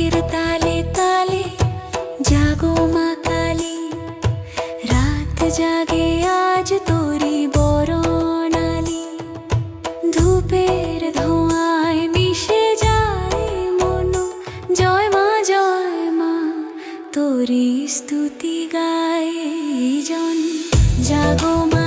ঢাকের তালে তালে জাগো মা কালী। রাত জাগে আজ তোরি বরণালি। ধূপের ধোঁয়ায় মিশে যায় মন। জয় জয় মা, তোরি স্তুতি গায়ে জন। জাগো মা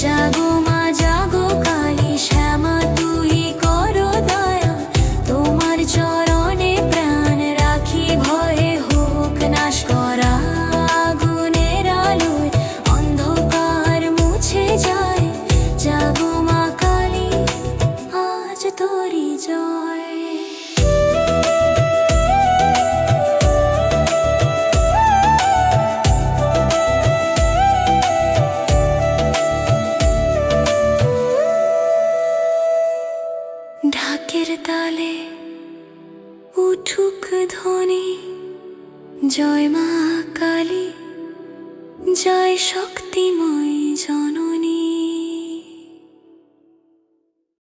जागो माँ ডাকের তালে উঠুক ধ্বনি। জয় মা কালী জয় শক্তিময় জন